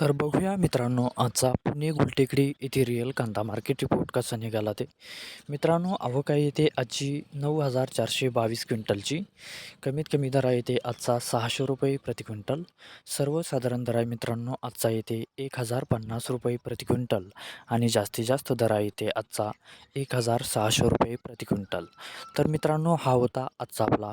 तर बघूया मित्रांनो आजचा पुणे गुलटेकडी येथे रिअल कांदा मार्केट रिपोर्ट कसा निघाला ते. मित्रांनो आवक आहे येते आजची नऊ हजार चारशे बावीस क्विंटलची. कमीत कमी दर आहे येते आजचा सहाशे रुपये प्रति क्विंटल. सर्वसाधारण दर आहे मित्रांनो आजचा येते एक हजार पन्नास रुपये प्रति क्विंटल. आणि जास्तीत जास्त दर आहे येते आजचा एक हजार सहाशे रुपये प्रति क्विंटल. तर मित्रांनो हा होता आजचा आपला